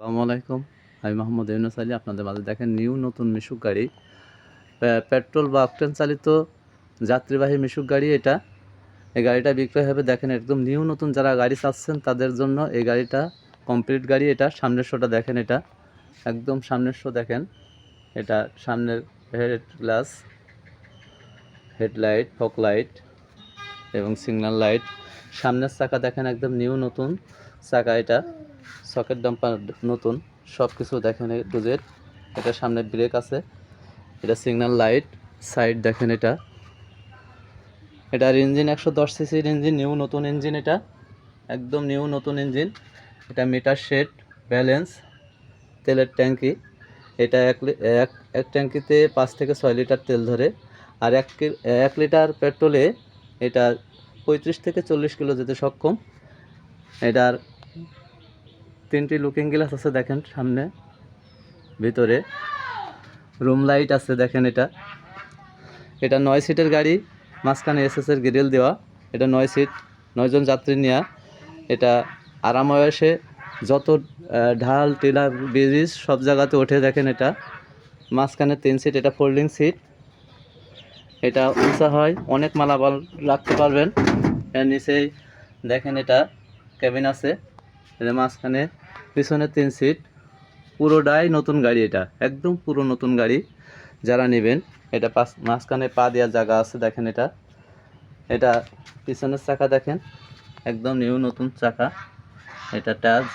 আসসালামু আলাইকুম। আমি মোহাম্মদ ইউনুস আলী, আপনাদের মাঝে দেখেন নিউ নতুন মিশুক গাড়ি। পেট্রোল বা অকটেন চালিত যাত্রীবাহী মিশুক গাড়ি এটা। এই গাড়িটা বিক্রয় হবে, দেখেন একদম নিউ নতুন যারা গাড়ি চাচ্ছেন তাদের জন্য এই গাড়িটা, কমপ্লিট গাড়ি এটা, সামনের শোটা দেখেন এটা। একদম সামনের শো দেখেন, এটা সামনের head glass headlight fog light এবং সিগন্যাল লাইট। সামনের চাকা দেখেন একদম নিউ নতুন চাকা এটা। সকেট ডাম্পার নতুন সব কিছু দেখেন টু এটা সামনে ব্রেক আছে, এটা সিগন্যাল লাইট, সাইড দেখেন এটা। এটার ইঞ্জিন একশো দশ সিসির ইঞ্জিন, নিউ নতুন ইঞ্জিন এটা, একদম নিউ নতুন ইঞ্জিন। এটা মিটার শেড, ব্যালেন্স, তেলের ট্যাঙ্কি। এটা এক এক এক ট্যাঙ্কিতে পাঁচ থেকে ছয় লিটার তেল ধরে। আর এক এক লিটার পেট্রোলে এটা পঁয়ত্রিশ থেকে চল্লিশ কিলো যেতে সক্ষম। এটার তিনটি লুকিং গ্লাস আছে দেখেন সামনে। ভিতরে রুম লাইট আছে দেখেন এটা। এটা নয় সিটের গাড়ি, মাঝখানে এসএসের গ্রিল দেওয়া। এটা নয় সিট নয়জন যাত্রী নেওয়া এটা আরাময়সে যত ঢাল, টিলা ব্রিজ সব জায়গাতে ওঠে দেখেন এটা। মাঝখানে তিন সিট এটা ফোল্ডিং সিট এটা উঁচা হয়, অনেক মালামাল রাখতে পারবেন। এর নিচেই দেখেন এটা কেবিন আছে। এটা মাঝখানে পিছনে তিন সিট পুরোটাই নতুন গাড়ি এটা, একদম পুরো নতুন গাড়ি যারা নেবেন, এটা পাশ মাঝখানে পা দেওয়ার জায়গা আছে, দেখেন এটা। এটা পিছনের চাকা দেখেন, একদম নিউ নতুন চাকা। এটা টাচ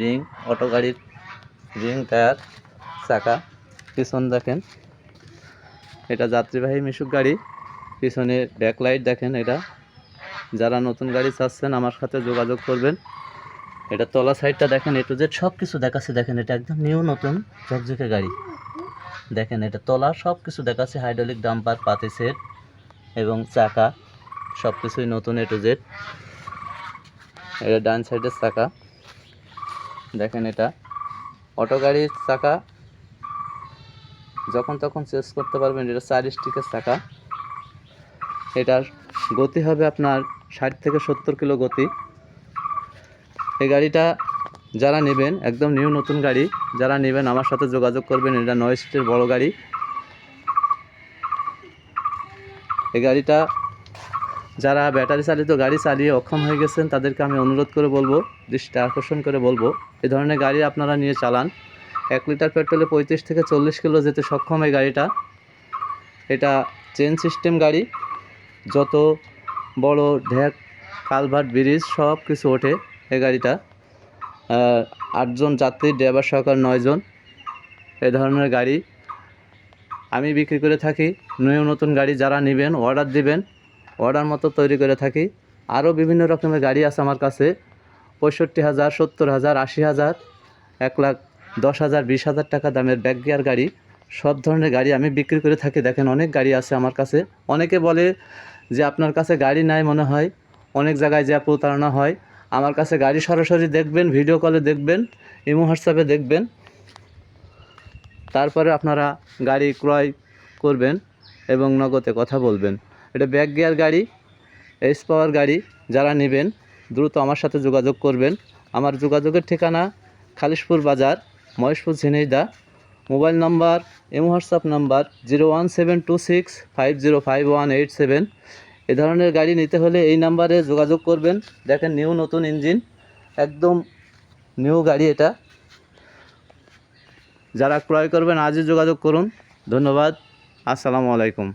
রিং অটো গাড়ির রিং টায়ার চাকা। পিছন দেখেন, এটা যাত্রীবাহী মিশুক গাড়ি। পিছনে ব্যাকলাইট দেখেন এটা। যারা নতুন গাড়ি চাচ্ছেন, আমার সাথে যোগাযোগ করবেন। এটা তলা সাইডটা দেখেন, এ টু জেড সব কিছু দেখাচ্ছে। দেখেন, এটা একদম নিউ নতুন ঝকঝকে গাড়ি। দেখেন, এটা তলা সব কিছু দেখাচ্ছে হাইড্রোলিক ডাম্পার পাতি সেট এবং চাকা সব কিছুই নতুন এ টু জেড এটা ডান সাইডের চাকা। দেখেন এটা। অটো গাড়ির চাকা। যখন তখন চেঞ্জ করতে পারবেন, এটা চার স্টিকের চাকা। এটার গতি হবে আপনার ষাট থেকে সত্তর কিলো গতি। এই গাড়িটা যারা নেবেন, একদম নিউ নতুন গাড়ি, যারা নেবেন আমার সাথে যোগাযোগ করবেন, এটা নয় সিটের বড় গাড়ি। এই গাড়িটা যারা ব্যাটারি চালিত গাড়ি চালিয়ে অক্ষম হয়ে গেছেন, তাদেরকে আমি অনুরোধ করে বলব, দৃষ্টি আকর্ষণ করে বলব, এ ধরনের গাড়ি আপনারা নিয়ে চালান। এক লিটার পেট্রোলে পঁয়ত্রিশ থেকে চল্লিশ কিলো যেতে সক্ষম এই গাড়িটা। এটা চেন সিস্টেম গাড়ি। যত বড় ঢ্যাক কালভার্ট ব্রিজ সব কিছু ওঠে। এই গাড়িটা। আটজন যাত্রী, ড্রাইভার সহকার নয়জন এ ধরনের গাড়ি। আমি বিক্রি করে থাকি, নিউ নতুন গাড়ি যারা নেবেন, অর্ডার দিবেন, অর্ডার মতো তৈরি করে থাকি। আরও বিভিন্ন রকমের গাড়ি আছে আমার কাছে, পঁয়ষট্টি হাজার, সত্তর হাজার, আশি হাজার, এক লাখ, দশ হাজার, বিশ হাজার টাকা দামের ব্যাক গিয়ার গাড়ি। সব ধরনের গাড়ি আমি বিক্রি করে থাকি। দেখেন অনেক গাড়ি আছে আমার কাছে। অনেকে বলে যে, আপনার কাছে গাড়ি নাই মনে হয়। অনেক জায়গায় যা প্রতারণা হয়। আমার কাছে গাড়ি সরাসরি দেখবেন ভিডিও কলে দেখবেন ইমো হোয়াটসঅ্যাপে দেখবেন। তারপরে আপনারা গাড়ি ক্রয় করবেন এবং নগদে কথা বলবেন। এটা ব্যাক গিয়ার গাড়ি এস পাওয়ার গাড়ি, যারা নেবেন, দ্রুত আমার সাথে যোগাযোগ করবেন। আমার যোগাযোগের ঠিকানা খালিশপুর বাজার, Maheshpur Jhenaidah. Mobile number M WhatsApp number zero one seven two six five zero five one eight seven এ ধরনের গাড়ি নিতে হলে এই নাম্বারে যোগাযোগ করবেন। দেখেন নিউ নতুন ইঞ্জিন একদম নিউ গাড়ি এটা। যারা ক্রয় করবেন, আজই যোগাযোগ করুন। ধন্যবাদ। আসসালামু আলাইকুম।